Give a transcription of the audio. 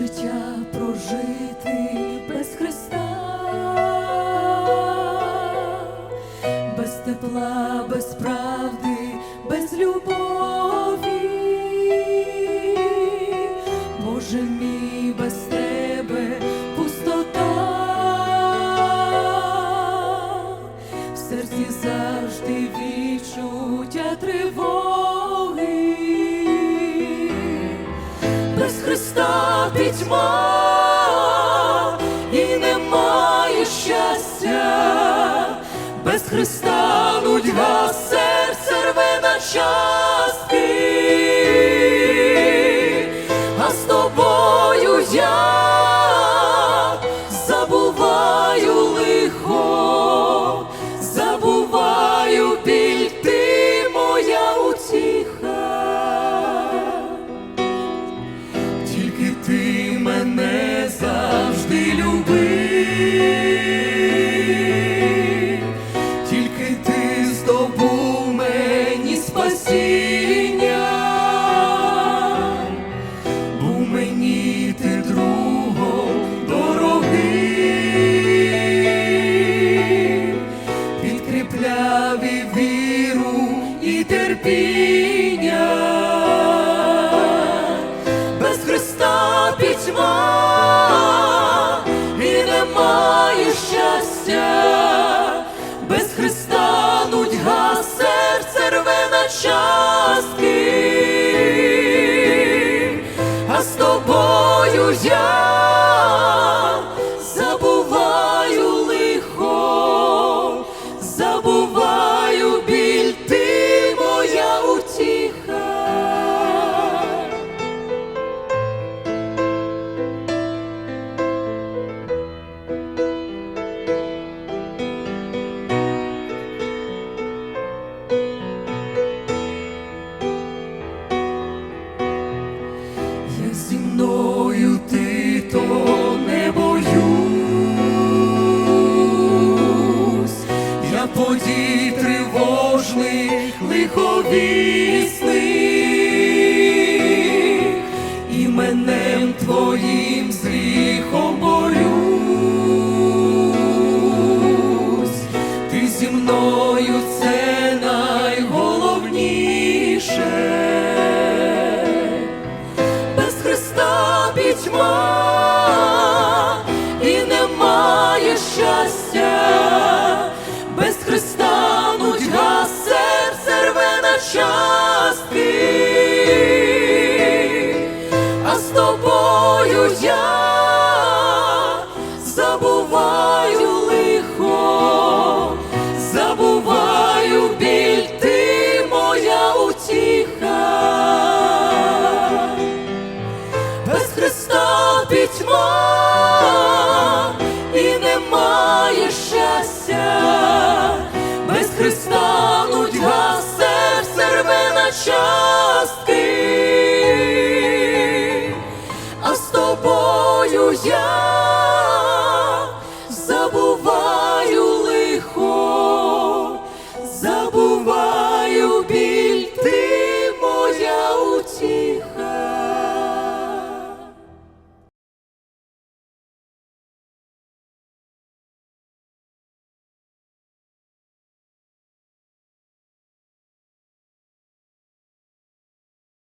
життя прожити без Христа, без тепла, без правди, без любові, Боже мій, без тебе пустота, в серці завжди відчуття тривоги. пітьма і немає щастя. Без Христа нудьга терпіння без Христа пітьма і немає щастя, без Христа нудьга серце рве на частки, а з тобою я лиховісних, іменем твоїм з борюсь, ти зі мною це найголовніше. Без Христа пітьма тобою я забуваю лихо, забуваю біль, ти моя утіха. Без Христа пітьма і немає щастя, без Христа нудьга серце рве на частки,